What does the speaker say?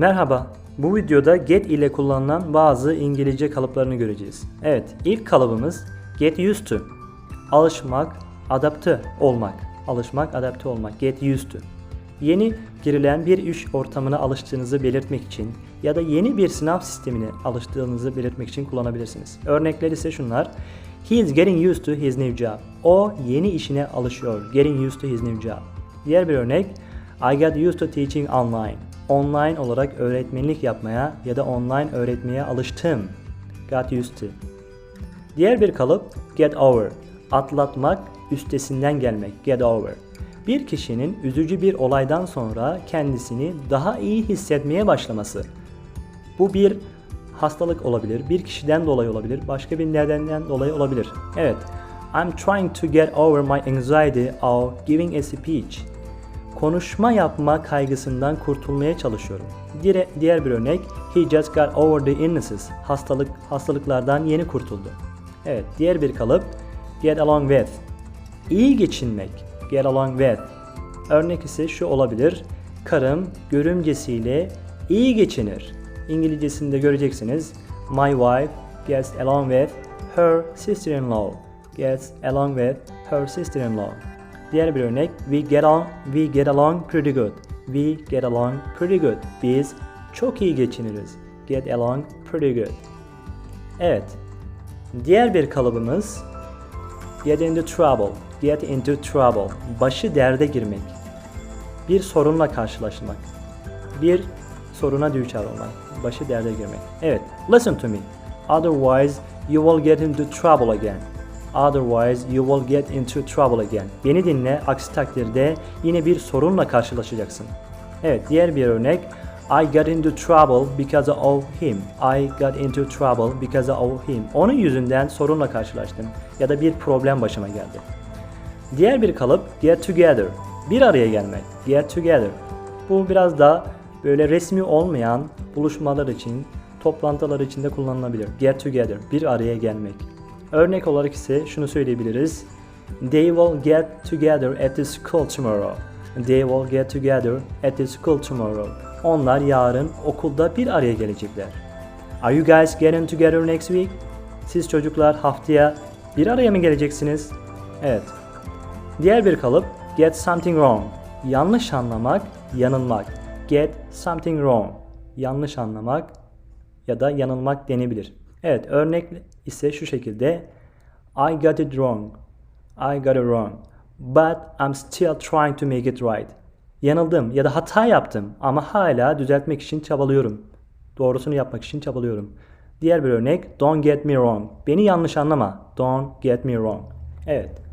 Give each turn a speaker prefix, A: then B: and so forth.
A: Merhaba. Bu videoda get ile kullanılan bazı İngilizce kalıplarını göreceğiz. Evet, ilk kalıbımız get used to. Alışmak, adapte olmak. Alışmak, adapte olmak. Get used to. Yeni girilen bir iş ortamına alıştığınızı belirtmek için ya da yeni bir sınav sistemine alıştığınızı belirtmek için kullanabilirsiniz. Örnekler ise şunlar. He is getting used to his new job. O yeni işine alışıyor. Getting used to his new job. Diğer bir örnek. I got used to teaching online. Online olarak öğretmenlik yapmaya ya da online öğretmeye alıştım. Got used to. Diğer bir kalıp get over. Atlatmak, üstesinden gelmek. Get over. Bir kişinin üzücü bir olaydan sonra kendisini daha iyi hissetmeye başlaması. Bu bir hastalık olabilir, bir kişiden dolayı olabilir, başka bir nedenden dolayı olabilir. Evet, I'm trying to get over my anxiety of giving a speech. Konuşma yapma kaygısından kurtulmaya çalışıyorum. Diğer, diğer bir örnek, he just got over the illnesses. Hastalık, hastalıklardan yeni kurtuldu. Evet, diğer bir kalıp, get along with. İyi geçinmek, get along with. Örnek ise şu olabilir, karım görümcesiyle iyi geçinir. İngilizcesinde göreceksiniz. My wife gets along with her sister-in-law. Gets along with her sister-in-law. Diğer bir örnek we get on we get along pretty good. We get along pretty good. Biz çok iyi geçiniriz. Get along pretty good. Evet. Diğer bir kalıbımız get into trouble. Get into trouble. Başı derde girmek. Bir sorunla karşılaşmak. Bir soruna düçar olmak. Başı derde girmek. Evet. Listen to me. Otherwise you will get into trouble again. Otherwise you will get into trouble again. Beni dinle. Aksi takdirde yine bir sorunla karşılaşacaksın. Evet. Diğer bir örnek. I got into trouble because of him. I got into trouble because of him. Onun yüzünden sorunla karşılaştım ya da bir problem başıma geldi. Diğer bir kalıp get together. Bir araya gelmek. Get together. Bu biraz da böyle resmi olmayan buluşmalar için, toplantılar için de kullanılabilir. Get together. Bir araya gelmek. Örnek olarak ise şunu söyleyebiliriz. They will get together at the school tomorrow. They will get together at the school tomorrow. Onlar yarın okulda bir araya gelecekler. Are you guys getting together next week? Siz çocuklar haftaya bir araya mı geleceksiniz? Evet. Diğer bir kalıp get something wrong. Yanlış anlamak, yanılmak. Get something wrong. Yanlış anlamak ya da yanılmak denebilir. Evet, örnek ise şu şekilde I got it wrong. I got it wrong. But I'm still trying to make it right. Yanıldım ya da hata yaptım ama hala düzeltmek için çabalıyorum. Doğrusunu yapmak için çabalıyorum. Diğer bir örnek don't get me wrong. Beni yanlış anlama. Don't get me wrong. Evet.